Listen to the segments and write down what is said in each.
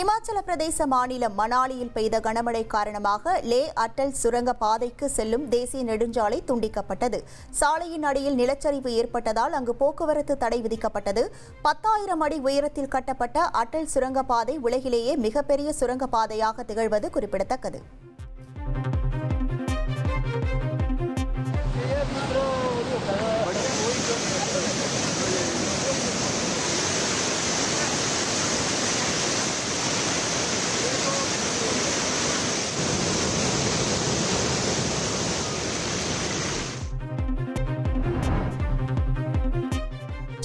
இமாச்சல பிரதேச மாநிலம் மணாலியில் பெய்த கனமழை காரணமாக லே அட்டல் சுரங்க பாதைக்கு செல்லும் தேசிய நெடுஞ்சாலை துண்டிக்கப்பட்டது. சாலையின் அடியில் நிலச்சரிவு ஏற்பட்டதால் அங்கு போக்குவரத்து தடை விதிக்கப்பட்டது. பத்தாயிரம் அடி உயரத்தில் கட்டப்பட்ட அட்டல் சுரங்கப்பாதை உலகிலேயே மிகப்பெரிய சுரங்கப்பாதையாக திகழ்வது குறிப்பிடத்தக்கது.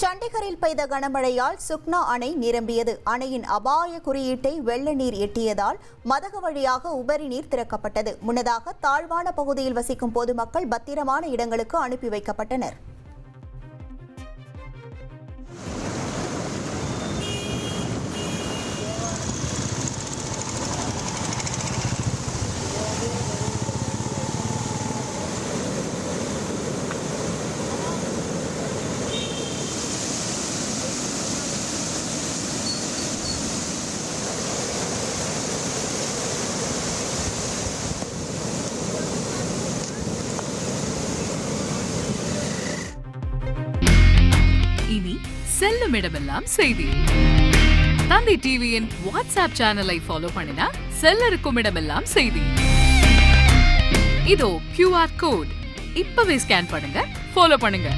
சண்டிகரில் பெய்த கனமழையால் சுக்னா அணை நிரம்பியது. அணையின் அபாய குறியீட்டை வெள்ள நீர் எட்டியதால் மதகு வழியாக உபரி நீர் திறக்கப்பட்டது. முன்னதாக தாழ்வான பகுதியில் வசிக்கும் பொதுமக்கள் பத்திரமான இடங்களுக்கு அனுப்பி வைக்கப்பட்டனர். இனி செல்லும் இடமெல்லாம் செய்தி. தந்தி டிவியின் வாட்ஸ்அப் சேனலை ஃபாலோ பண்ணினா செல்ல இருக்கும் இடமெல்லாம் செய்தி. இதோ கியூஆர் கோட் இப்பவே ஸ்கேன் பண்ணுங்க ஃபாலோ பண்ணுங்க.